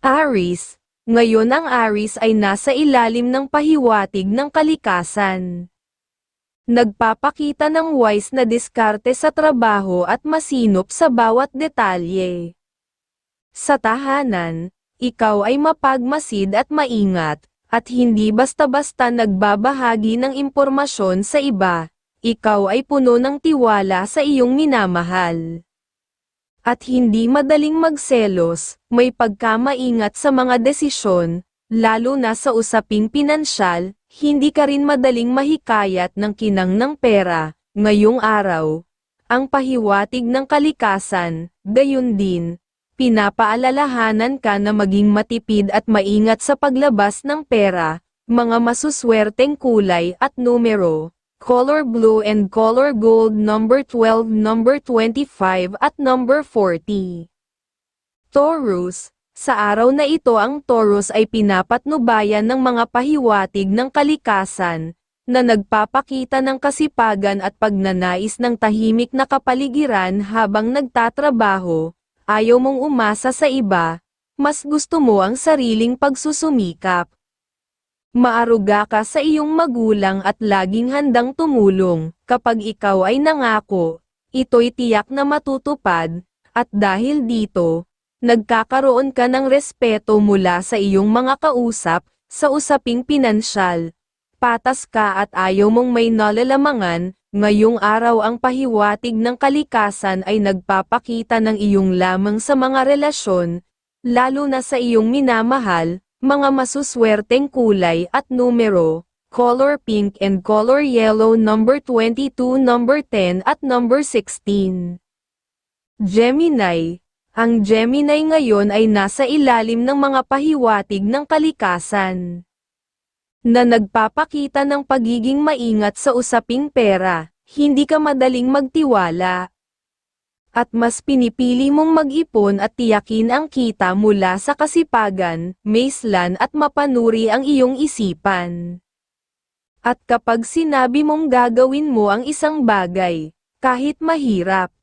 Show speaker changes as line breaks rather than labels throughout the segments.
Aris, ngayon ang Aris ay nasa ilalim ng pahiwatig ng kalikasan. Nagpapakita ng wise na diskarte sa trabaho at masinop sa bawat detalye. Sa tahanan, ikaw ay mapagmasid at maingat, at hindi basta-basta nagbabahagi ng impormasyon sa iba, ikaw ay puno ng tiwala sa iyong minamahal. At hindi madaling magselos, may pagkamaingat sa mga desisyon, lalo na sa usaping pinansyal, hindi ka rin madaling mahikayat ng kinang ng pera, ngayong araw. Ang pahiwatig ng kalikasan, gayon din, pinapaalalahanan ka na maging matipid at maingat sa paglabas ng pera, mga masuswerteng kulay at numero, color blue and color gold number 12, number 25 at number 40. Taurus, sa araw na ito ang Taurus ay pinapatnubayan ng mga pahiwatig ng kalikasan, na nagpapakita ng kasipagan at pagnanais ng tahimik na kapaligiran habang nagtatrabaho, ayaw mong umasa sa iba, mas gusto mo ang sariling pagsusumikap. Maaruga ka sa iyong magulang at laging handang tumulong, kapag ikaw ay nangako, ito'y tiyak na matutupad, at dahil dito, nagkakaroon ka ng respeto mula sa iyong mga kausap, sa usaping pinansyal. Patas ka at ayaw mong may nalalamangan, ngayong araw ang pahiwatig ng kalikasan ay nagpapakita ng iyong lamang sa mga relasyon, lalo na sa iyong minamahal, mga masuswerteng kulay at numero, color pink and color yellow number 22 number 10 at number 16. Gemini, ang Gemini ngayon ay nasa ilalim ng mga pahiwatig ng kalikasan na nagpapakita ng pagiging maingat sa usaping pera, hindi ka madaling magtiwala. At mas pinipili mong mag-ipon at tiyakin ang kita mula sa kasipagan, maislan at mapanuri ang iyong isipan. At kapag sinabi mong gagawin mo ang isang bagay, kahit mahirap,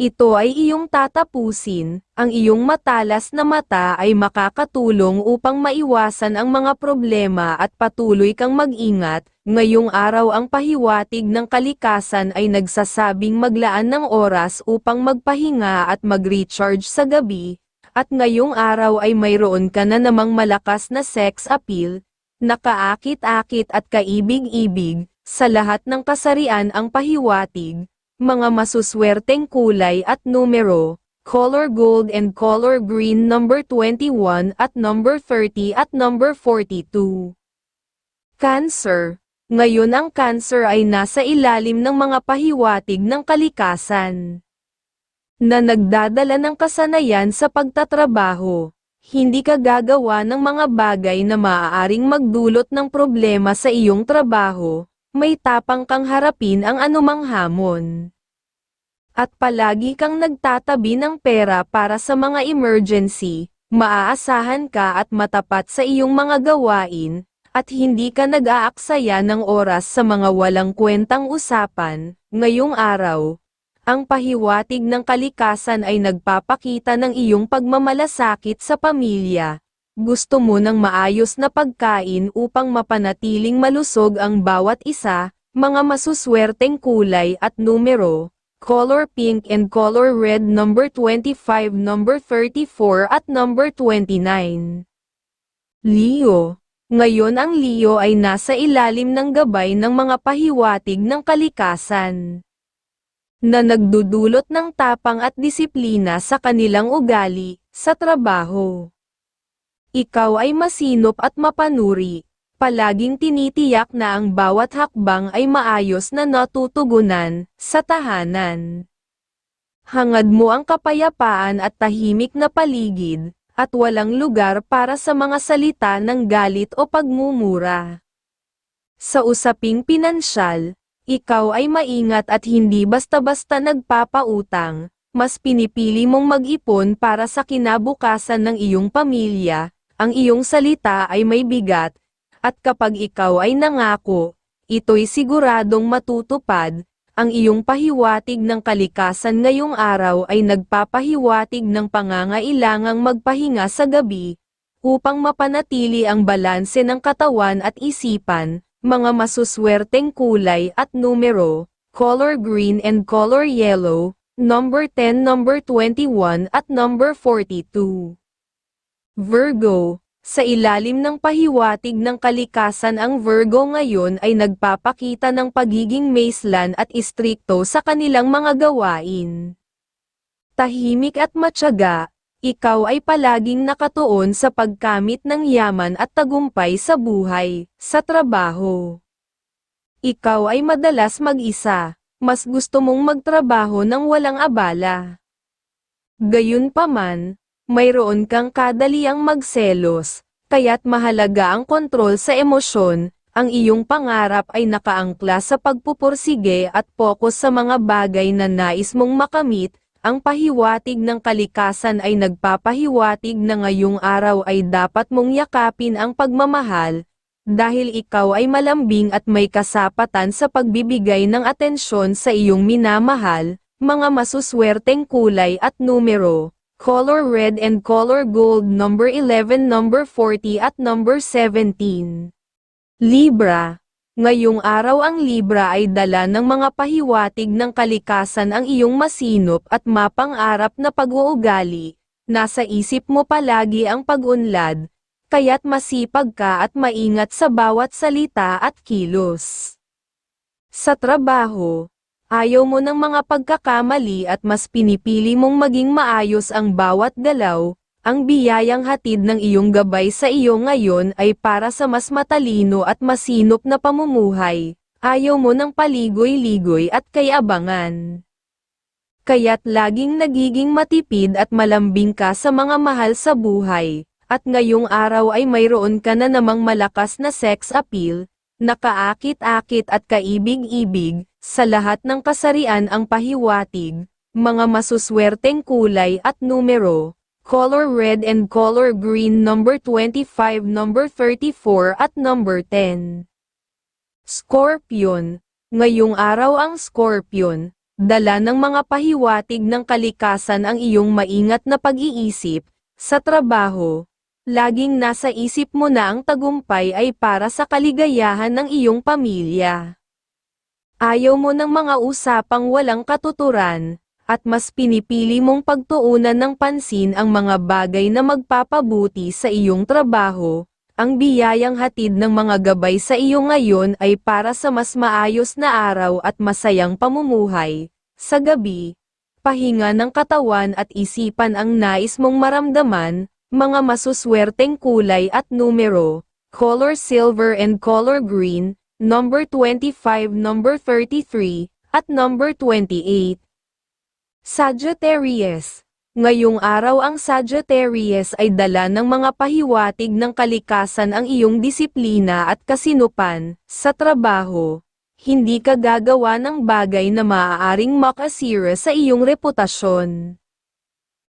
ito ay iyong tatapusin, ang iyong matalas na mata ay makakatulong upang maiwasan ang mga problema at patuloy kang mag-ingat, ngayong araw ang pahiwatig ng kalikasan ay nagsasabing maglaan ng oras upang magpahinga at mag-recharge sa gabi, at ngayong araw ay mayroon ka na namang malakas na sex appeal, nakaakit-akit at kaibig-ibig, sa lahat ng kasarian ang pahiwatig, mga masuswerteng kulay at numero, color gold and color green number 21 at number 30 at number 42. Cancer ngayon ang cancer ay nasa ilalim ng mga pahiwatig ng kalikasan na nagdadala ng kasanayan sa pagtatrabaho. Hindi ka gagawa ng mga bagay na maaaring magdulot ng problema sa iyong trabaho, may tapang kang harapin ang anumang hamon. At palagi kang nagtatabi ng pera para sa mga emergency, maaasahan ka at matapat sa iyong mga gawain, at hindi ka nag-aaksaya ng oras sa mga walang kwentang usapan, ngayong araw. Ang pahiwatig ng kalikasan ay nagpapakita ng iyong pagmamalasakit sa pamilya. Gusto mo ng maayos na pagkain upang mapanatiling malusog ang bawat isa, mga masuswerteng kulay at numero, color pink and color red number 25 number 34 at number 29. Leo ngayon ang Leo ay nasa ilalim ng gabay ng mga pahiwatig ng kalikasan na nagdudulot ng tapang at disiplina sa kanilang ugali, sa trabaho. Ikaw ay masinop at mapanuri, palaging tinitiyak na ang bawat hakbang ay maayos na natutugunan, sa tahanan. Hangad mo ang kapayapaan at tahimik na paligid, at walang lugar para sa mga salita ng galit o pagmumura. Sa usaping pinansyal, ikaw ay maingat at hindi basta-basta nagpapautang, mas pinipili mong mag-ipon para sa kinabukasan ng iyong pamilya, ang iyong salita ay may bigat, at kapag ikaw ay nangako, ito'y siguradong matutupad, ang iyong pahiwatig ng kalikasan ngayong araw ay nagpapahiwatig ng pangangailangang magpahinga sa gabi, upang mapanatili ang balanse ng katawan at isipan, mga masuswerteng kulay at numero, color green and color yellow, number 10, number 21 at number 42. Virgo, sa ilalim ng pahiwatig ng kalikasan ang Virgo ngayon ay nagpapakita ng pagiging maislan at istrikto sa kanilang mga gawain. Tahimik at matyaga, ikaw ay palaging nakatuon sa pagkamit ng yaman at tagumpay sa buhay, sa trabaho. Ikaw ay madalas mag-isa, mas gusto mong magtrabaho ng walang abala. Gayunpaman, mayroon kang kadaliang magselos, kaya't mahalaga ang kontrol sa emosyon, ang iyong pangarap ay nakaangkla sa pagpupursige at pokus sa mga bagay na nais mong makamit, ang pahiwatig ng kalikasan ay nagpapahiwatig na ngayong araw ay dapat mong yakapin ang pagmamahal, dahil ikaw ay malambing at may kasapatan sa pagbibigay ng atensyon sa iyong minamahal, mga masuswerteng kulay at numero color red and color gold number 11 number 40 at number 17. Libra. Ngayong araw ang Libra ay dala ng mga pahiwatig ng kalikasan ang iyong masinop at mapang-arap na pag-uugali. Nasa isip mo palagi ang pag-unlad, kaya't masipag ka at maingat sa bawat salita at kilos. Sa trabaho, Ayaw mo ng mga pagkakamali at mas pinipili mong maging maayos ang bawat galaw, ang biyayang hatid ng iyong gabay sa iyo ngayon ay para sa mas matalino at masinop na pamumuhay, ayaw mo ng paligoy-ligoy at kayabangan. Kaya't laging nagiging matipid at malambing ka sa mga mahal sa buhay, at ngayong araw ay mayroon ka na namang malakas na sex appeal, nakaakit-akit at kaibig-ibig, sa lahat ng kasarian ang pahiwatig, mga masuswerteng kulay at numero, color red and color green number 25 number 34 at number 10. Scorpion, ngayong araw ang Scorpion, dala ng mga pahiwatig ng kalikasan ang iyong maingat na pag-iisip, sa trabaho, Laging nasa isip mo na ang tagumpay ay para sa kaligayahan ng iyong pamilya. Ayaw mo ng mga usapang walang katuturan, at mas pinipili mong pagtuunan ng pansin ang mga bagay na magpapabuti sa iyong trabaho, ang biyayang hatid ng mga gabay sa iyo ngayon ay para sa mas maayos na araw at masayang pamumuhay. Sa gabi, pahinga ng katawan at isipan ang nais mong maramdaman, mga masuswerteng kulay at numero, color silver and color green, number 25, number 33, at number 28. Sagittarius Ngayong araw ang Sagittarius ay dala ng mga pahiwatig ng kalikasan ang iyong disiplina at kasinupan, sa trabaho. Hindi ka gagawa ng bagay na maaaring makasira sa iyong reputasyon.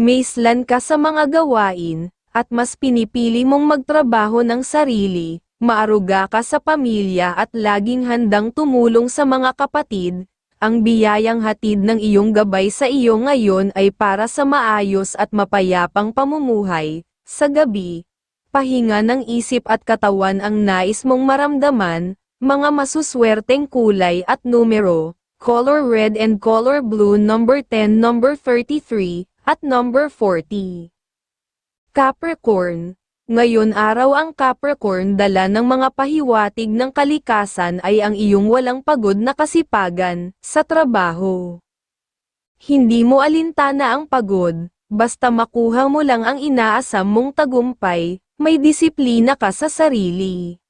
Maislan ka sa mga gawain, at mas pinipili mong magtrabaho ng sarili, maaruga ka sa pamilya at laging handang tumulong sa mga kapatid, ang biyayang hatid ng iyong gabay sa iyo ngayon ay para sa maayos at mapayapang pamumuhay, sa gabi, pahinga ng isip at katawan ang nais mong maramdaman, mga masuswerteng kulay at numero, color red and color blue number 10 number 33, at number 40. Capricorn Ngayon araw ang Capricorn dala ng mga pahiwatig ng kalikasan ay ang iyong walang pagod na kasipagan, sa trabaho. Hindi mo alintana ang pagod, basta makuha mo lang ang inaasam mong tagumpay, may disiplina ka sa sarili.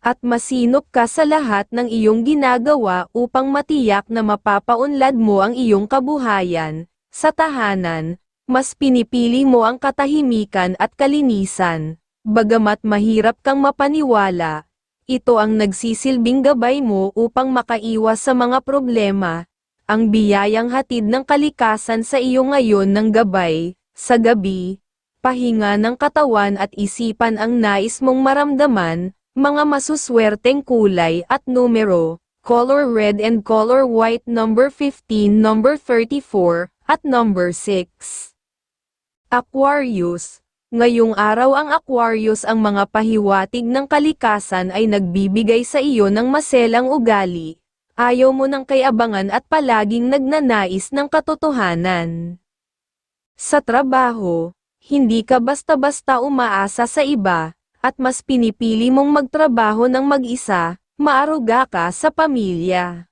At masinop ka sa lahat ng iyong ginagawa upang matiyak na mapapaunlad mo ang iyong kabuhayan, sa tahanan, mas pinipili mo ang katahimikan at kalinisan. Bagamat mahirap kang mapaniwala, ito ang nagsisilbing gabay mo upang makaiwas sa mga problema. Ang biyayang hatid ng kalikasan sa iyo ngayon ng gabay, sa gabi, pahinga ng katawan at isipan ang nais mong maramdaman, mga masuswerteng kulay at numero, color red and color white number 15, number 34, at number 6. Aquarius Ngayong araw ang Aquarius ang mga pahiwatig ng kalikasan ay nagbibigay sa iyo ng maselang ugali. Ayaw mo ng kayabangan at palaging nagnanais ng katotohanan. Sa trabaho, hindi ka basta-basta umaasa sa iba, at mas pinipili mong magtrabaho ng mag-isa, maaruga ka sa pamilya.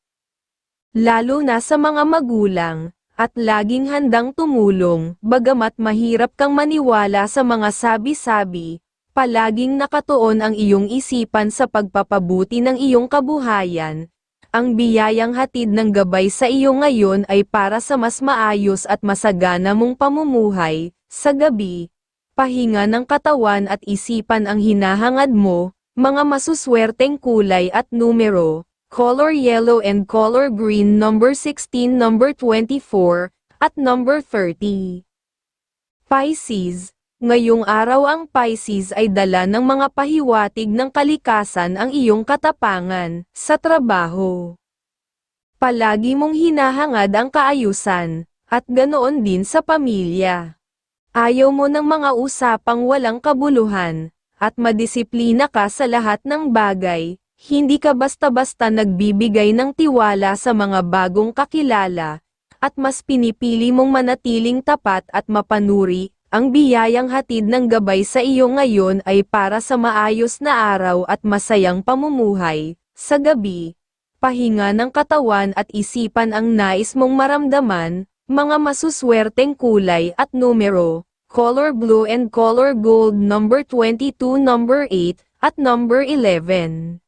Lalo na sa mga magulang, at laging handang tumulong, bagamat mahirap kang maniwala sa mga sabi-sabi, palaging nakatuon ang iyong isipan sa pagpapabuti ng iyong kabuhayan. Ang biyayang hatid ng gabay sa iyo ngayon ay para sa mas maayos at masagana mong pamumuhay, sa gabi, pahinga ng katawan at isipan ang hinahangad mo, mga masuswerteng kulay at numero, color yellow and color green number 16 number 24, at number 30. Pisces, ngayong araw ang Pisces ay dala ng mga pahiwatig ng kalikasan ang iyong katapangan, sa trabaho. Palagi mong hinahangad ang kaayusan, at ganoon din sa pamilya. Ayaw mo ng mga usapang walang kabuluhan, at madisiplina ka sa lahat ng bagay, hindi ka basta-basta nagbibigay ng tiwala sa mga bagong kakilala, at mas pinipili mong manatiling tapat at mapanuri, ang biyayang hatid ng gabay sa iyo ngayon ay para sa maayos na araw at masayang pamumuhay, sa gabi, pahinga ng katawan at isipan ang nais mong maramdaman, mga masuswerteng kulay at numero, color blue and color gold number 22 number 8, at number 11.